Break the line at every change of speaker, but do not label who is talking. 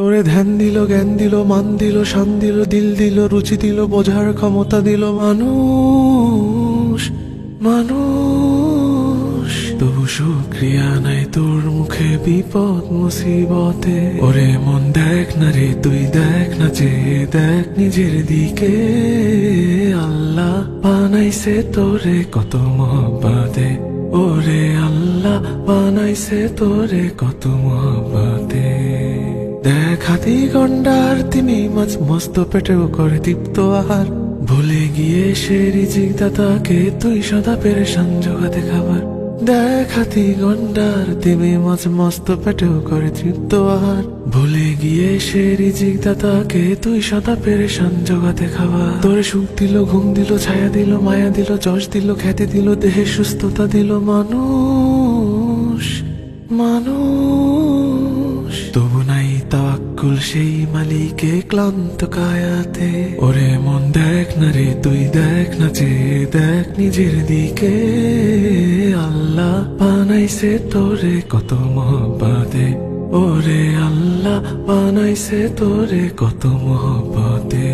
তোরে ধ্যান দিল, জ্ঞান দিল, মান দিল, শান দিল দিল দিল, রুচি দিল, বোঝার ক্ষমতা দিল। মানুষ মানুষ। তবু শুক্রিয়া নাই তোর মুখে বিপদ, মুসিবতে। ওরে মন দেখ না রে, তুই দেখ না যে, দেখ নিজের দিকে। আল্লাহ বানাইছে তোরে কত মহব্বতে। ওরে আল্লাহ বানাইছে তোরে কত মহব্বতে। দেখ হাতি গন্ডার, তিনি মাছ মস্ত পেটেও করে দীপ্ত আহার। ভুলে গিয়ে সে রিজিক দাতাকে তুই সদা পেরেশান জোগাতে খাবার। দেখ হাতি গন্ডার তিমি মাছ মস্ত পেটেও করে তৃপ্ত আহার। ভুলে গিয়ে সে রিজিক দাতাকে তুই সদা পেরেশান জোগাতে খাবার। তোরে সুখ দিল, ঘুম দিল, ছায়া দিল, মায়া দিল, যশ দিল, খ্যাতি দিল, দেহে সুস্থতা দিল, মানুষ মানুষ। তবু নাই তাওয়াক্কুল সেই মালিকে ক্লান্ত কায়াতে। ওরে মন দেখ না রে, তুই দেখ না যে, দেখ নিজের দিকে। আল্লাহ বানাইছে তোরে কত মহব্বতে। ওরে আল্লাহ বানাইছে তোরে কত মহব্বতে।